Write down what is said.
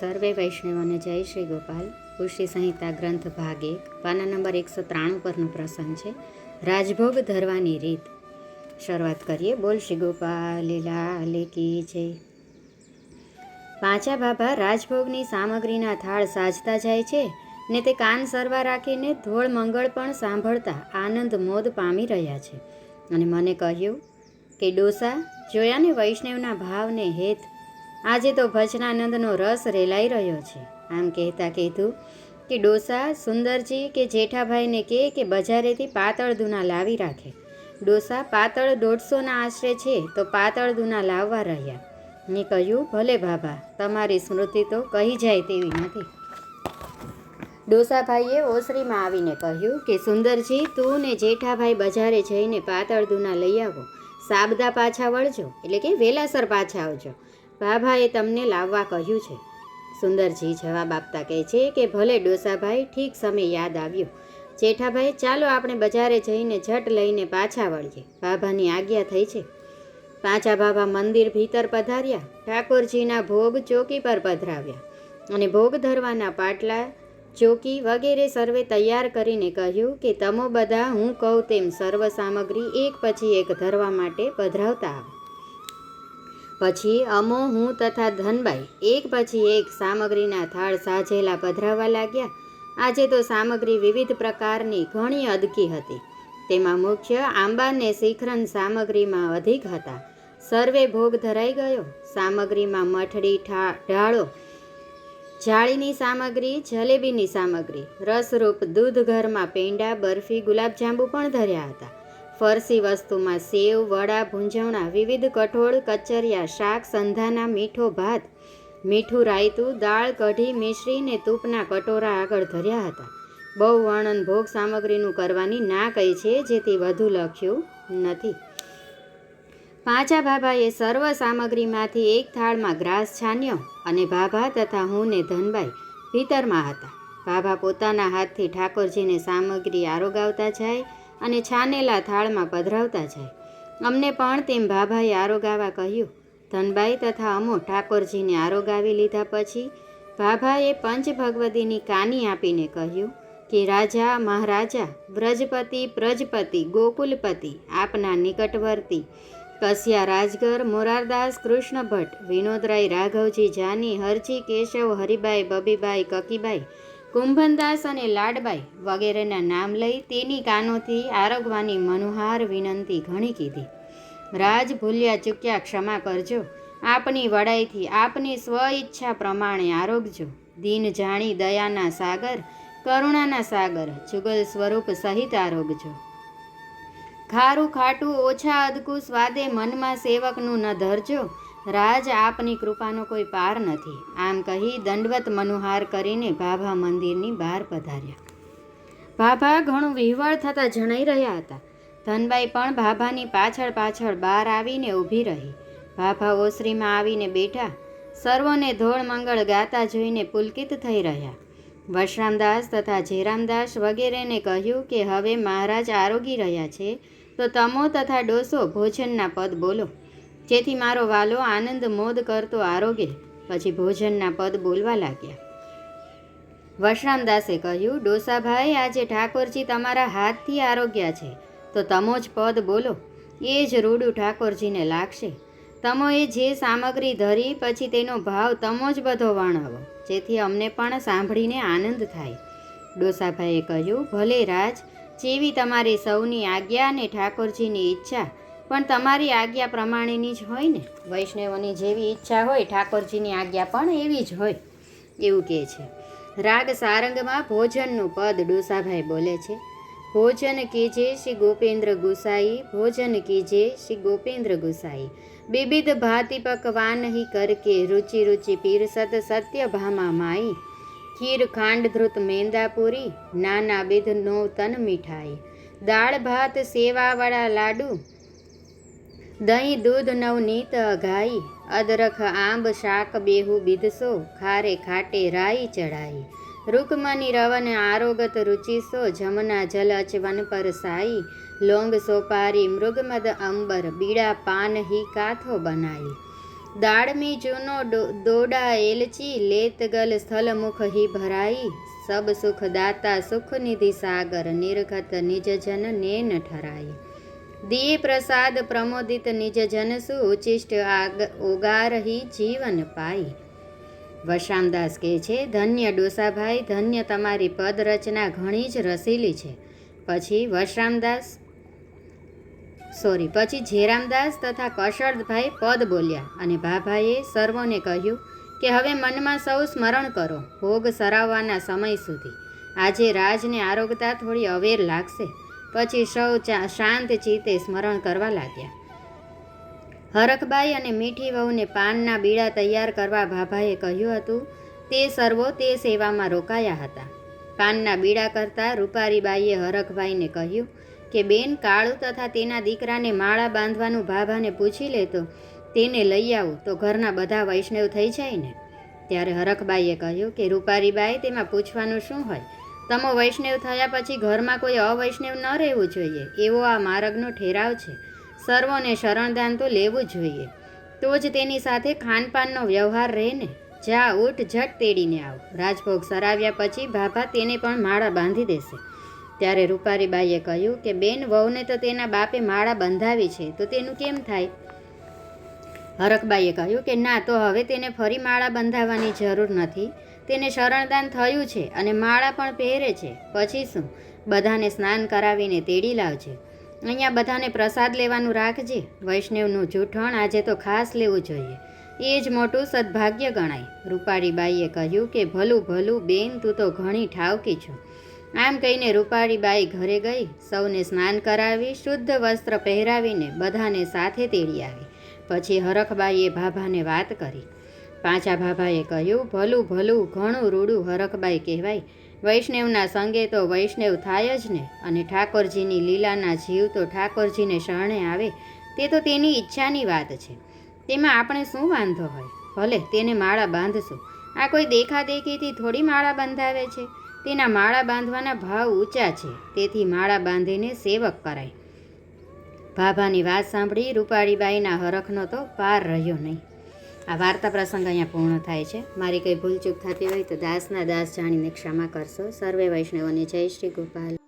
સર્વે વૈષ્ણવોને જય શ્રી ગોપાલ. પુષ્ટિ સંહિતા ગ્રંથ ભાગ એક, પાના નંબર એકસો ત્રાણું પરનો પ્રસંગ છે. રાજભોગ ધરવાની રીત. શરૂઆત કરીએ. બોલ શ્રી ગોપાલ, લીલા કી જય. પાંચા બાબા રાજભોગની સામગ્રીના થાળ સાજતા જાય છે ને તે કાન સરવા રાખીને ધોળ મંગળ પણ સાંભળતા આનંદ મોદ પામી રહ્યા છે. અને મને કહ્યું કે ડોસા, જોયાને વૈષ્ણવના ભાવને હેત આજે તો ભજનાનંદનો રસ રેલાઈ રહ્યો છે. આમ કહેતા કહેતું કે ડોસા, સુંદરજી કે જેઠાભાઈને કહે કે બજારેથી પાતળ દૂના લાવી રાખે. ડોસા, પાતળ દોઢસોના આશરે છે તો પાતળ દૂના લાવવા રહ્યા. મેં કહ્યું, ભલે બાબા, તમારી સ્મૃતિ તો કહી જાય તેવી નથી. ડોસાભાઈએ ઓસરીમાં આવીને કહ્યું કે, સુંદરજી, તું ને જેઠાભાઈ બજારે જઈને પાતળ દૂના લઈ આવો. સાબદા પાછા વળજો, એટલે કે વેલાસર પાછા આવજો. ભાભાએ તમને લાવવા કહ્યું છે. સુંદરજી જવાબ આપતા કહે છે કે ભલે ડોસાભાઈ ઠીક સમય યાદ આવ્યો. જેઠાભાઈ, ચાલો આપણે બજારે જઈને ઝટ લઈને પાછા વળીએ. ભાભાની આજ્ઞા થઈ છે. પાછા ભાભા મંદિર ભીતર પધાર્યા. ઠાકોરજીના ભોગ ચોકી પર પધરાવ્યા. અને ભોગ ધરવાના પાટલા, ચોકી વગેરે સર્વે તૈયાર કરીને કહ્યું કે, તમો બધા, હું કહું તેમ સર્વ સામગ્રી એક પછી એક ધરવા માટે પધરાવતા આવો. પછી અમો, હું તથા ધનબાઈ એક પછી એક સામગ્રીના થાળ સાજેલા પધરાવા લાગ્યા. આજે તો સામગ્રી વિવિધ પ્રકારની ઘણી અદકી હતી. તેમાં મુખ્ય આંબાને શિખરન સામગ્રીમાં અધિક હતા. સર્વે ભોગ ધરાઈ ગયો. સામગ્રીમાં મઠડી ઢાળો, જાળીની સામગ્રી, જલેબીની સામગ્રી, રસરૂપ દૂધ ઘરમાં પેંડા, બરફી, ગુલાબજાંબુ પણ ધર્યા હતા. ફરસી વસ્તુમાં સેવ, વડા, ભૂંજવણા, વિવિધ કઠોળ, કચરિયા, શાક, સંધાના, મીઠો ભાત, મીઠું રાયતું, દાળ, કઢી મિશ્રીને તૂપના કટોરા આગળ ધર્યા હતા. બહુ વર્ણન ભોગ સામગ્રીનું કરવાની ના કહી છે જેથી વધુ લખ્યું નથી. પાંચા બાબાએ સર્વ સામગ્રીમાંથી એક થાળમાં ગ્રાસ છાન્યો અને ભાભા તથા હું ને ધનબાઈ ભીતરમાં હતા. ભાભા પોતાના હાથથી ઠાકોરજીને સામગ્રી આરોગાવતા જાય અને છાનેલા થાળમાં પધરાવતા જાય. અમને પણ તેમ ભાભાએ આરોગાવા કહ્યું, ધનબાઈ તથા અમો ઠાકોરજીને આરોગાવી લીધા પછી ભાભાએ પંચ ભગવતીની કાની આપીને કહ્યું કે, રાજા, મહારાજા, વ્રજપતિ, પ્રજપતિ, ગોકુલપતિ, આપના નિકટવર્તી, કસ્યા રાજગર, મોરારદાસ કૃષ્ણ ભટ્ટ વિનોદરાય રાઘવજી, જાની, હરજી, કેશવ, હરિબાઈ, બબીબાઈ, કકીબાઈ કુંભનદાસ અને લાડબાઈ વગેરેના નામ લઈ તેની કાનોથી આરોગવાની મનોહાર વિનંતી ઘણી કીધી. રાજ ભૂલ્યા ચૂક્યા ક્ષમા કરજો. આપની વડાઈથી આપની સ્વ ઈચ્છા પ્રમાણે આરોગજો. દીન જાણી દયાના સાગર, કરુણાના સાગર, જુગલ સ્વરૂપ સહિત આરોગજો. ખારું ખાટું ઓછા અદકું સ્વાદે મનમાં સેવકનું ન ધરજો. રાજ આપની કૃપાનો કોઈ પાર નથી. આમ કહી દંડવત મનુહાર કરીને ભાભા મંદિરની બહાર પધાર્યા. ભાભા ઘણું વિહવળ થતાં જણાઈ રહ્યા હતા. ધનબાઈ પણ ભાભાની પાછળ પાછળ બહાર આવીને ઊભી રહી. ભાભા ઓસરીમાં આવીને બેઠા. સર્વોને ધોળ મંગળ ગાતા જોઈને પુલકિત થઈ રહ્યા. વશરામદાસ તથા જેરામદાસ વગેરેને કહ્યું કે હવે મહારાજ આરોગી રહ્યા છે, તો તમો તથા ડોસો ભોજનના પદ બોલો. જેથી મારો વાલો આનંદ મોદ કરતો આરોગે, પછી ભોજનના પદ બોલવા લાગ્યા. વશરામદાસે કહ્યું, ડોસાભાઈ, આજે ઠાકોરજી તમારા હાથથી આરોગ્યા છે. તો તમો જ પદ બોલો. એ જ રૂડું ઠાકોરજીને લાગશે. તમોએ જે સામગ્રી ધરી, પછી તેનો ભાવ તમો જ બધો વર્ણવો. જેથી અમને પણ સાંભળીને આનંદ થાય. ડોસાભાઈએ કહ્યું, ભલે રાજ, જેવી તમારી સૌની આજ્ઞા અને ઠાકોરજીની ઈચ્છા પણ તમારી આજ્ઞા પ્રમાણેની જ હોય ને? વૈષ્ણવોની જેવી ઈચ્છા હોય, ઠાકોરજીની આજ્ઞા પણ એવી જ હોય, એવું કહે છે. રાગ સારંગમાં ભોજનનું પદ ડોસાભાઈ બોલે છે. ભોજન કીજે શ્રી ગોપેન્દ્ર ગુસાઈ, ભોજન કીજે શ્રી ગોપેન્દ્ર ગુસાઈ. વિવિધ ભાતિ પકવાન હિ કરકે, રુચિ રુચિ પીરસદ સત્ય ભામા માઈ. ખીર ખાંડ ધૃત મેંદાપુરી નાના બિધ નો તન મીઠાઈ. દાળ ભાત સેવાવાળા લાડુ દહીં, દૂધ નવનીત અઘાઈ અદરખ, આંબ, શાક, બેહુ બીધસો ખારે ખાટે રાઈ ચડાઈ રૂકમની રવન, આરોગત રુચિસો જમના જલ અચવન પર સાઈ. લોંગ સોપારી, મૃગમદ અંબર, બીડા પાન હી કાથો બનાઈ. દાડમી ચૂનો દોડા એલચી, લેત ગલ સ્થલ મુખ હી ભરાઈ. સબ સુખ દાતા સુખ નિધિ સાગર નિર્ગત નિજ જન નેન ઠરાઈ. દિયે પ્રસાદ પ્રમોદિત નિજ જનસુ ઉચિષ્ટ આગ ઉગારહી જીવન પાઈ. વશામદાસ કહે છે, ધન્ય ડોસાભાઈ, ધન્ય તમારી પદ રચના ઘણી જ રસીલી છે. પછી વશરામદાસ સોરી પછી જેરામદાસ તથા કશરદભાઈ પદ બોલ્યા અને ભાભાએ સર્વોને કહ્યું કે, હવે મનમાં સૌ સ્મરણ કરો, ભોગ સરાવવાના સમય સુધી. આજે રાજને આરોગતા થોડી અવેર લાગશે. પછી સૌ શાંત ચિત્તે સ્મરણ કરવા લાગ્યા. હરખબાઈ અને મીઠી વહુને પાનના બીડા તૈયાર કરવા ભાભાએ કહ્યું હતું, તે સર્વો તે સેવામાં રોકાયા હતા. પાનના બીડા કરતાં રૂપારીબાઈએ હરખભાઈને કહ્યું કે, બેન, કાળુ તથા તેના દીકરાને માળા બાંધવાનું ભાભાને પૂછી લેતો તેને લઈ આવું, તો ઘરના બધા વૈષ્ણવ થઈ જાય ને. ત્યારે હરખબાઈએ કહ્યું કે, રૂપારીબાઈ, તેમાં પૂછવાનું શું હોય? તમો વૈષ્ણવ થયા પછી ઘરમાં કોઈ અવૈષ્ણવ ન રહેવું જોઈએ. એવો આ માર્ગનો ઠેરાવ છે. સર્વોને શરણદાન તો લેવું જ જોઈએ. તો જ તેની સાથે ખાનપાનનો વ્યવહાર રહે ને? જા ઉઠ, ઝટ તેડીને આવ. રાજભોગ સરાવ્યા પછી ભાભા તેને પણ માળા બાંધી દેશે. ત્યારે રૂપારીબાઈએ કહ્યું કે, બેન, વહુને તો તેના બાપે માળા બંધાવી છે. તો તેનું કેમ થાય? હરકબાઈએ કહ્યું કે, ના, તો હવે તેને ફરી માળા બંધાવવાની જરૂર નથી. તેને શરણદાન થયું છે અને માળા પણ પહેરે છે. પછી શું? બધાને સ્નાન કરાવીને તેડી લાવજે. અહીંયા બધાને પ્રસાદ લેવાનું રાખજે. વૈષ્ણવનું જૂઠણ આજે તો ખાસ લેવું જોઈએ. એ જ મોટું સદભાગ્ય ગણાય. રૂપાળીબાઈએ કહ્યું કે, ભલું ભલું, બેન, તું તો ઘણી ઠાવકી છું. આમ કહીને રૂપાળીબાઈ ઘરે ગઈ. સૌને સ્નાન કરાવી, શુદ્ધ વસ્ત્ર પહેરાવીને બધાને સાથે તેડી આવી. પછી હરખબાઈએ ભાભાને વાત કરી. પાંચા ભાભાએ કહ્યું, ભલું ભલું, ઘણું રૂડું હરખબાઈ કહેવાય. વૈષ્ણવના સંગે તો વૈષ્ણવ થાય જ ને. અને ઠાકોરજીની લીલાના જીવ તો ઠાકોરજીને શરણે આવે. તે તો તેની ઈચ્છાની વાત છે. તેમાં આપણે શું વાંધો હોય? ભલે, તેને માળા બાંધશું. આ કોઈ દેખાદેખીથી થોડી માળા બંધાવે છે? તેના માળા બાંધવાના ભાવ ઊંચા છે. તેથી માળા બાંધીને સેવક કરાય. ભાભાની વાત સાંભળી રૂપાળીબાઈના હરખનો તો પાર રહ્યો નહીં. આ વાર્તા પ્રસંગ અહીંયા પૂર્ણ થાય છે. મારી કંઈ ભૂલચૂક થતી હોય તો દાસના દાસ જાણીને ક્ષમા કરશો. સર્વે વૈષ્ણવોને જય શ્રી ગોપાલ.